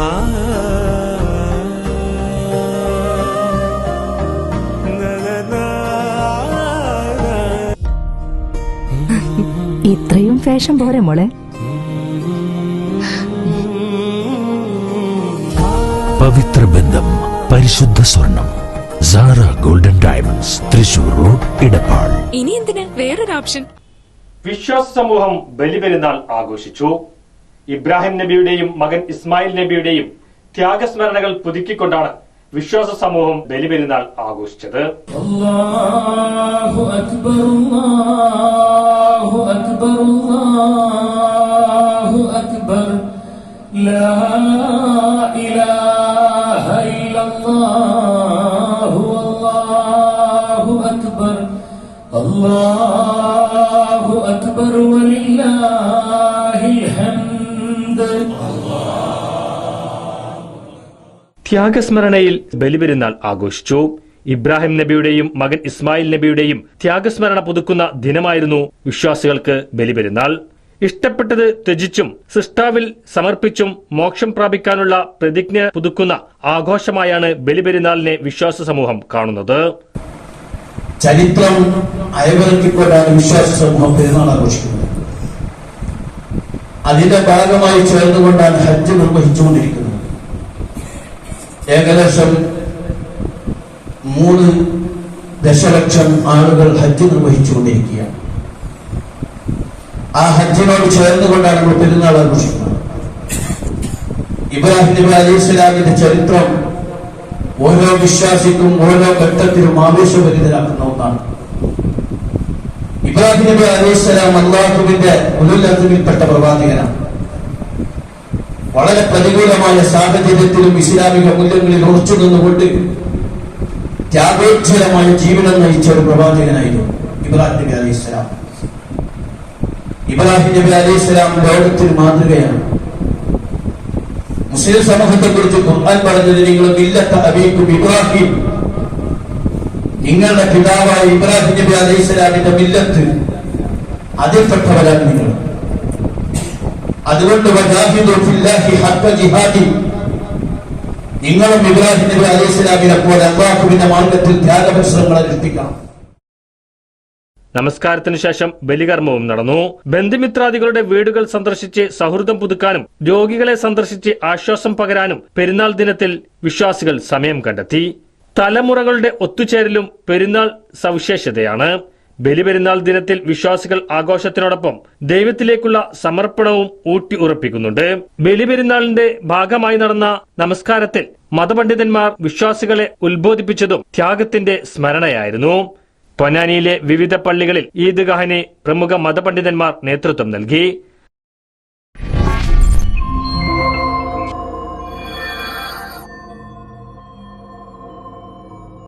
ഇത്രയും ഫാഷൻ പോരെ മോളെ. പവിത്ര ബന്ധം പരിശുദ്ധ സ്വർണം Sara golden diamonds Thrissur road Edappal ഇനി എന്തിന്? വേറൊരു ഓപ്ഷൻ. വിശ്വാസ സമൂഹം ബലിപെരുന്നാൾ ആഘോഷിച്ചു. ഇബ്രാഹിം നബിയുടെയും മകൻ ഇസ്മായിൽ നബിയുടെയും ത്യാഗസ്മരണകൾ പുതുക്കിക്കൊണ്ടാണ് വിശ്വാസ സമൂഹം ബലിപെരുന്നാൾ ആഘോഷിച്ചത്. അക്ബർ അക്ബർ വലില്ലാ ത്യാഗസ്മരണയിൽ ബലിപെരുന്നാൾ ആഘോഷിച്ചു. ഇബ്രാഹിം നബിയുടെയും മകൻ ഇസ്മായിൽ നബിയുടെയും ത്യാഗസ്മരണ പുതുക്കുന്ന ദിനമായിരുന്നു വിശ്വാസികൾക്ക് ബലിപെരുന്നാൾ. ഇഷ്ടപ്പെട്ടത് ത്യജിച്ചും സൃഷ്ടാവിൽ സമർപ്പിച്ചും മോക്ഷം പ്രാപിക്കാനുള്ള പ്രതിജ്ഞ പുതുക്കുന്ന ആഘോഷമായാണ് ബലിപെരുന്നാളിനെ വിശ്വാസ സമൂഹം കാണുന്നത്. ചരിത്രം അയവിറക്കിക്കൊണ്ടാണ് വിശ്വാസ സമൂഹം പെരുന്നാൾ ആഘോഷിക്കുന്നത്. അതിന്റെ ഭാഗമായി ചേർന്നുകൊണ്ടാണ് ഹജ്ജ് നിർവഹിച്ചുകൊണ്ടിരിക്കുന്നത്. ഏകദേശം മൂന്ന് ദശലക്ഷം ആളുകൾ ഹജ്ജ് നിർവഹിച്ചുകൊണ്ടിരിക്കുകയാണ്. ആ ഹജ്ജിനോട് ചേർന്നുകൊണ്ടാണ് നമ്മൾ പെരുന്നാൾ ആഘോഷിക്കുന്നത്. ഇബ്രാഹിം നബി സ്വലാമിന്റെ ചരിത്രം ഓരോ വിശ്വാസിക്കും ഓരോ ഘട്ടത്തിലും ആവേശഭരിതരാക്കുന്ന ഒന്നാണ്. ഇബ്രാഹിം നബി അലൈഹിസ്സലാം അള്ളാഹുവിന്റെ ഉലുല്ലത്തിൽപ്പെട്ട പ്രവാചകനാണ്. വളരെ പ്രതികൂലമായ സാഹചര്യത്തിലും ഇസ്ലാമിക മൂല്യങ്ങളിൽ ഉറച്ചു നിന്നുകൊണ്ട് ത്യാഗോജ്വലമായ ജീവിതം നയിച്ച ഒരു പ്രവാചകനായിരുന്നു ഇബ്രാഹിം നബി അലൈഹി സ്വലാം. ഇബ്രാഹിം നബി അലൈഹി സ്വലാം ലോകത്തിന് മാതൃകയാണ്. മുസ്ലിം സമൂഹത്തെ കുറിച്ച് ഖുർആൻ പറഞ്ഞത് നിങ്ങൾ ഇല്ലത്ത അബീക്കും ഇബ്രാഹിം. നിങ്ങളുടെ പിതാവായ ഇബ്രാഹിം നബി അലൈഹി സ്വലാമിന്റെ മില്ലത്ത് അതിൽപ്പെട്ടവരാണ് നിങ്ങൾ. അതുകൊണ്ട് നിങ്ങളും ഇബ്രാഹിം നബി അലൈഹി പോലെ അള്ളാഹുവിന്റെ മാർഗത്തിൽ ത്യാഗപരിശ്രമങ്ങൾ അനുഷ്ഠിക്കണം. നമസ്കാരത്തിന് ശേഷം ബലികർമ്മവും നടന്നു. ബന്ധുമിത്രാദികളുടെ വീടുകൾ സന്ദർശിച്ച് സൗഹൃദം പുതുക്കാനും രോഗികളെ സന്ദർശിച്ച് ആശ്വാസം പകരാനും പെരുന്നാൾ ദിനത്തിൽ വിശ്വാസികൾ സമയം കണ്ടെത്തി. തലമുറകളുടെ ഒത്തുചേരലും പെരുന്നാൾ സവിശേഷതയാണ്. ബലിപെരുന്നാൾ ദിനത്തിൽ വിശ്വാസികൾ ആഘോഷത്തിനോടൊപ്പം ദൈവത്തിലേക്കുള്ള സമർപ്പണവും ഊട്ടി ഉറപ്പിക്കുന്നുണ്ട്. ബലിപെരുന്നാളിന്റെ ഭാഗമായി നടന്ന നമസ്കാരത്തിൽ മതപണ്ഡിതന്മാർ വിശ്വാസികളെ ഉത്ബോധിപ്പിച്ചതും ത്യാഗത്തിന്റെ സ്മരണയായിരുന്നു. പൊന്നാനിയിലെ വിവിധ പള്ളികളിൽ ഈദ്ഗാഹിന് പ്രമുഖ മതപണ്ഡിതന്മാർ നേതൃത്വം നൽകി.